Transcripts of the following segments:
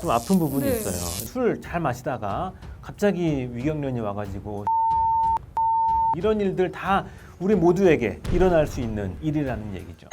좀 아픈 부분이 네. 있어요. 술 잘 마시다가 갑자기 위경련이 와가지고 이런 일들 다 우리 모두에게 일어날 수 있는 일이라는 얘기죠.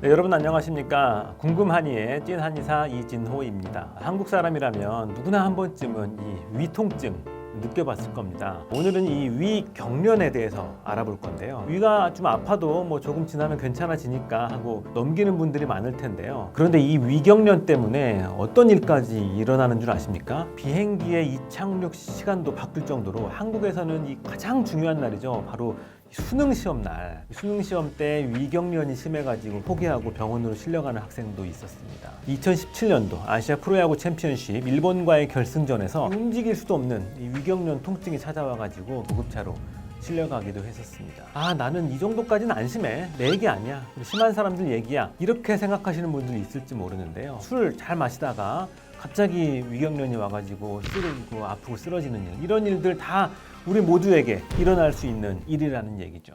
네, 여러분 안녕하십니까? 궁금하니의 찐 한의사 이진호입니다. 한국 사람이라면 누구나 한 번쯤은 이 위통증 느껴봤을 겁니다. 오늘은 이 위 경련에 대해서 알아볼 건데요. 위가 좀 아파도 뭐 조금 지나면 괜찮아지니까 하고 넘기는 분들이 많을 텐데요. 그런데 이 위경련 때문에 어떤 일까지 일어나는 줄 아십니까? 비행기의 이착륙 시간도 바뀔 정도로 한국에서는 이 가장 중요한 날이죠. 바로 수능 시험 날 수능 시험 때 위경련이 심해가지고 포기하고 병원으로 실려가는 학생도 있었습니다. 2017년도 아시아 프로야구 챔피언십 일본과의 결승전에서 움직일 수도 없는 이 위경련 통증이 찾아와가지고 구급차로 실려가기도 했었습니다. 아 나는 이 정도까지는 안 심해 내 얘기 아니야 심한 사람들 얘기야 이렇게 생각하시는 분들이 있을지 모르는데요. 술 잘 마시다가 갑자기 위경련이 와가지고 쓰러지고 아프고 쓰러지는 일 이런 일들 다 우리 모두에게 일어날 수 있는 일이라는 얘기죠.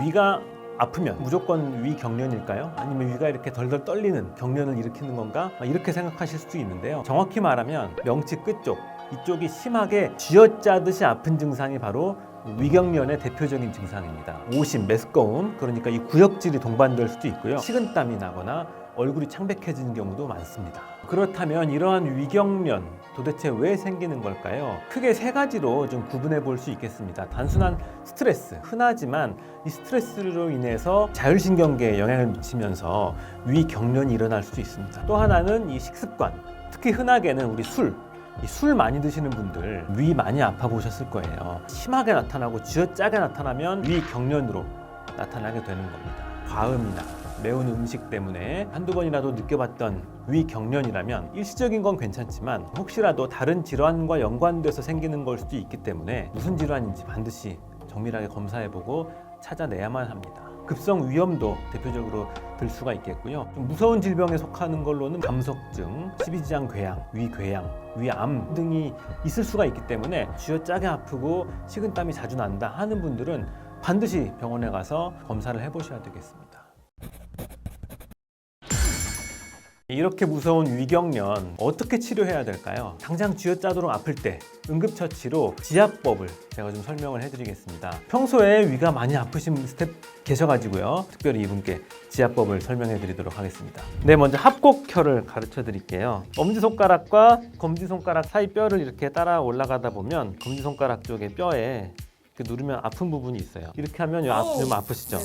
위가 아프면 무조건 위경련일까요? 아니면 위가 이렇게 덜덜 떨리는 경련을 일으키는 건가? 이렇게 생각하실 수도 있는데요. 정확히 말하면 명치 끝쪽 이쪽이 심하게 쥐어짜듯이 아픈 증상이 바로 위경련의 대표적인 증상입니다. 오심, 메스꺼움, 그러니까 이 구역질이 동반될 수도 있고요. 식은땀이 나거나 얼굴이 창백해지는 경우도 많습니다. 그렇다면 이러한 위경련 도대체 왜 생기는 걸까요? 크게 세 가지로 좀 구분해 볼 수 있겠습니다. 단순한 스트레스, 흔하지만 이 스트레스로 인해서 자율신경계에 영향을 미치면서 위경련이 일어날 수도 있습니다. 또 하나는 이 식습관, 특히 흔하게는 우리 술, 이술 많이 드시는 분들 위 많이 아파 보셨을 거예요. 심하게 나타나고 쥐어짜게 나타나면 위 경련으로 나타나게 되는 겁니다. 과음이나 매운 음식 때문에 한두 번이라도 느껴봤던 위경련이라면 일시적인 건 괜찮지만 혹시라도 다른 질환과 연관돼서 생기는 걸 수도 있기 때문에 무슨 질환인지 반드시 정밀하게 검사해보고 찾아내야만 합니다. 급성 위염도 대표적으로 들 수가 있겠고요. 좀 무서운 질병에 속하는 걸로는 감석증, 십이지장 궤양, 위궤양, 위암 등이 있을 수가 있기 때문에 쥐어 짜게 아프고 식은땀이 자주 난다 하는 분들은 반드시 병원에 가서 검사를 해보셔야 되겠습니다. 이렇게 무서운 위경련 어떻게 치료해야 될까요? 당장 쥐어짜도록 아플 때 응급처치로 지압법을 제가 좀 설명을 해드리겠습니다. 평소에 위가 많이 아프신 스텝 계셔가지고요. 특별히 이분께 지압법을 설명해드리도록 하겠습니다. 네, 먼저 합곡혈을 가르쳐 드릴게요. 엄지손가락과 검지손가락 사이 뼈를 이렇게 따라 올라가다 보면 검지손가락 쪽에 뼈에 누르면 아픈 부분이 있어요. 이렇게 하면 좀 아프시죠?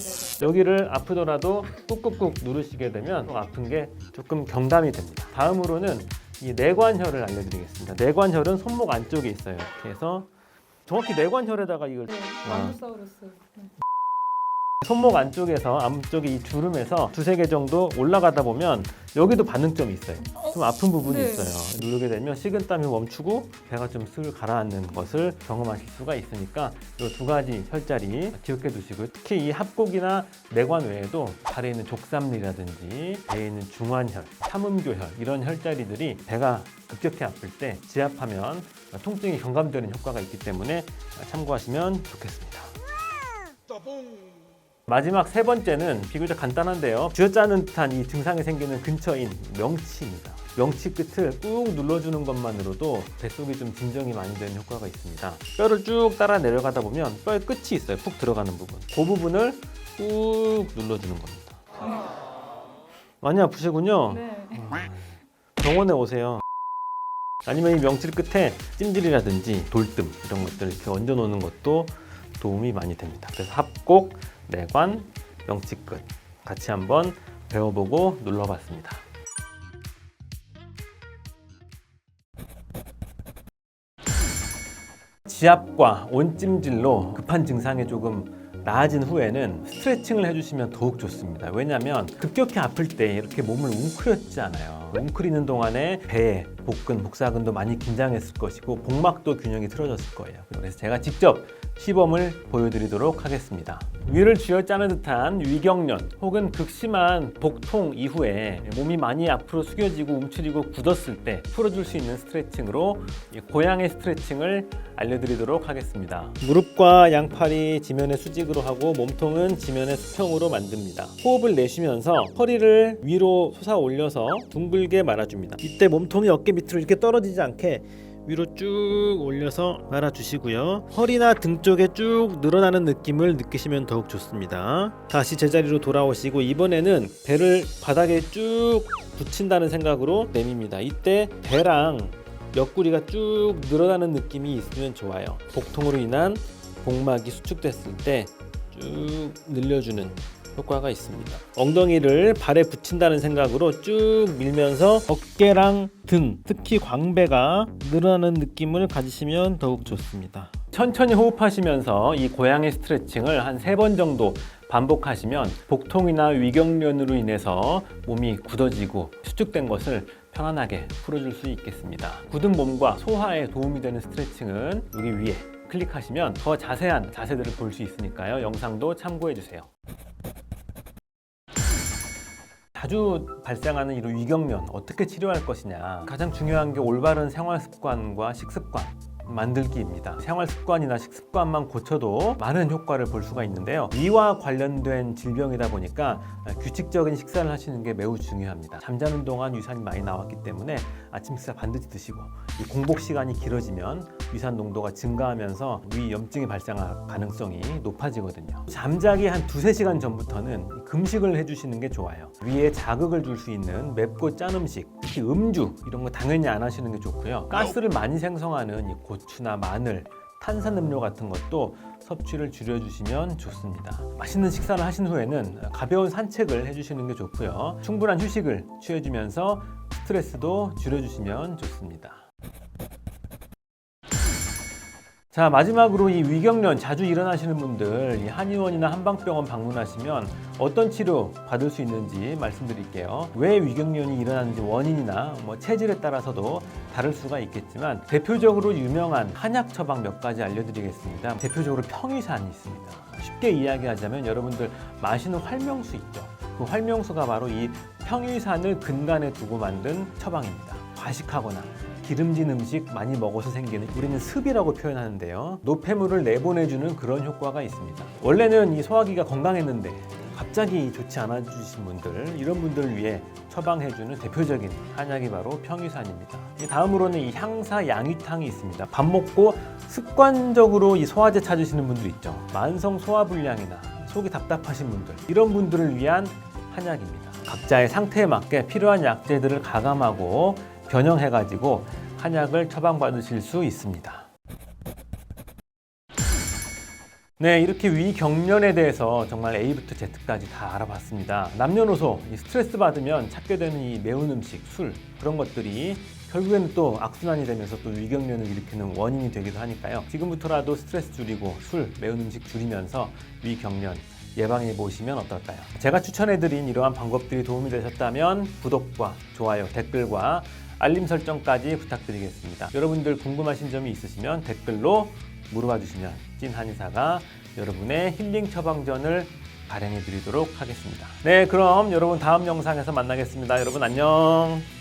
여기를 아프더라도 꾹꾹꾹 누르시게 되면 또 아픈 게 조금 경담이 됩니다. 다음으로는 이 내관혈을 알려드리겠습니다. 내관혈은 손목 안쪽에 있어요. 이렇게 해서 정확히 내관혈에다가 이걸 네, 아. 네. 손목 안쪽에서 안쪽에 이 주름에서 두세 개 정도 올라가다 보면 여기도 반응점이 있어요. 좀 아픈 부분이 네. 있어요. 누르게 되면 식은땀이 멈추고 배가 좀 슬 가라앉는 것을 경험하실 수가 있으니까 이 두 가지 혈자리 기억해 두시고요. 특히 이 합곡이나 내관 외에도 발에 있는 족삼리라든지 배에 있는 중환혈, 삼음교혈 이런 혈자리들이 배가 급격히 아플 때 지압하면 통증이 경감되는 효과가 있기 때문에 참고하시면 좋겠습니다. 마지막 세 번째는 비교적 간단한데요. 쥐어짜는 듯한 이 증상이 생기는 근처인 명치입니다. 명치 끝을 꾹 눌러주는 것만으로도 뱃속이 좀 진정이 많이 되는 효과가 있습니다. 뼈를 쭉 따라 내려가다 보면 뼈의 끝이 있어요. 푹 들어가는 부분. 그 부분을 꾹 눌러주는 겁니다. 많이 아프시군요. 네. 병원에 오세요. 아니면 이 명칠 끝에 찜질이라든지 돌뜸 이런 것들 이렇게 얹어 놓는 것도 도움이 많이 됩니다. 그래서 합곡, 내관, 명치 끝 같이 한번 배워보고 눌러봤습니다. 지압과 온찜질로 급한 증상이 조금 나아진 후에는 스트레칭을 해주시면 더욱 좋습니다. 왜냐하면 급격히 아플 때 이렇게 몸을 웅크렸잖아요. 웅크리는 동안에 배, 복근, 복사근도 많이 긴장했을 것이고 복막도 균형이 틀어졌을 거예요. 그래서 제가 직접 시범을 보여드리도록 하겠습니다. 위를 쥐어짜는 듯한 위경련 혹은 극심한 복통 이후에 몸이 많이 앞으로 숙여지고 움츠리고 굳었을 때 풀어줄 수 있는 스트레칭으로 이 고양이 스트레칭을 알려드리도록 하겠습니다. 무릎과 양팔이 지면의 수직으로 하고 몸통은 지면의 수평으로 만듭니다. 호흡을 내쉬면서 허리를 위로 솟아 올려서 둥글게 말아줍니다. 이때 몸통이 어깨 밑으로 이렇게 떨어지지 않게 위로 쭉 올려서 말아주시고요. 허리나 등 쪽에 쭉 늘어나는 느낌을 느끼시면 더욱 좋습니다. 다시 제자리로 돌아오시고 이번에는 배를 바닥에 쭉 붙인다는 생각으로 내밉니다. 이때 배랑 옆구리가 쭉 늘어나는 느낌이 있으면 좋아요. 복통으로 인한 복막이 수축됐을 때 쭉 늘려주는 효과가 있습니다. 엉덩이를 발에 붙인다는 생각으로 쭉 밀면서 어깨랑 등, 특히 광배가 늘어나는 느낌을 가지시면 더욱 좋습니다. 천천히 호흡하시면서 이 고양이 스트레칭을 한 세 번 정도 반복하시면 복통이나 위경련으로 인해서 몸이 굳어지고 수축된 것을 편안하게 풀어줄 수 있겠습니다. 굳은 몸과 소화에 도움이 되는 스트레칭은 여기 위에 클릭하시면 더 자세한 자세들을 볼 수 있으니까요. 영상도 참고해 주세요. 자주 발생하는 이런 위경련 어떻게 치료할 것이냐. 가장 중요한 게 올바른 생활 습관과 식습관 만들기입니다. 생활 습관이나 식습관만 고쳐도 많은 효과를 볼 수가 있는데요. 위와 관련된 질병이다 보니까 규칙적인 식사를 하시는 게 매우 중요합니다. 잠자는 동안 위산이 많이 나왔기 때문에 아침 식사 반드시 드시고 이 공복 시간이 길어지면 위산 농도가 증가하면서 위 염증이 발생할 가능성이 높아지거든요. 잠자기 한 두세 시간 전부터는 금식을 해주시는 게 좋아요. 위에 자극을 줄 수 있는 맵고 짠 음식, 특히 음주 이런 거 당연히 안 하시는 게 좋고요. 가스를 많이 생성하는 이 고 추나 마늘, 탄산음료 같은 것도 섭취를 줄여주시면 좋습니다. 맛있는 식사를 하신 후에는 가벼운 산책을 해주시는 게 좋고요. 충분한 휴식을 취해주면서 스트레스도 줄여주시면 좋습니다. 자 마지막으로 이 위경련 자주 일어나시는 분들 이 한의원이나 한방병원 방문하시면 어떤 치료 받을 수 있는지 말씀드릴게요. 왜 위경련이 일어나는지 원인이나 뭐 체질에 따라서도 다를 수가 있겠지만 대표적으로 유명한 한약 처방 몇 가지 알려드리겠습니다. 대표적으로 평위산이 있습니다. 쉽게 이야기하자면 여러분들 마시는 활명수 있죠. 그 활명수가 바로 이 평위산을 근간에 두고 만든 처방입니다. 과식하거나 기름진 음식 많이 먹어서 생기는 우리는 습이라고 표현하는데요. 노폐물을 내보내주는 그런 효과가 있습니다. 원래는 이 소화기가 건강했는데 갑자기 좋지 않아 주신 분들 이런 분들을 위해 처방해주는 대표적인 한약이 바로 평위산입니다. 이 다음으로는 이 향사 양위탕이 있습니다. 밥 먹고 습관적으로 이 소화제 찾으시는 분들 있죠. 만성 소화불량이나 속이 답답하신 분들 이런 분들을 위한 한약입니다. 각자의 상태에 맞게 필요한 약재들을 가감하고 변형해가지고 한약을 처방받으실 수 있습니다. 네, 이렇게 위경련에 대해서 정말 A부터 Z까지 다 알아봤습니다. 남녀노소 이 스트레스 받으면 찾게 되는 이 매운 음식, 술 그런 것들이 결국에는 또 악순환이 되면서 또 위경련을 일으키는 원인이 되기도 하니까요. 지금부터라도 스트레스 줄이고 술, 매운 음식 줄이면서 위경련 예방해 보시면 어떨까요? 제가 추천해드린 이러한 방법들이 도움이 되셨다면 구독과 좋아요, 댓글과 알림 설정까지 부탁드리겠습니다. 여러분들 궁금하신 점이 있으시면 댓글로 물어봐 주시면 찐 한의사가 여러분의 힐링 처방전을 발행해 드리도록 하겠습니다. 네, 그럼 여러분 다음 영상에서 만나겠습니다. 여러분 안녕.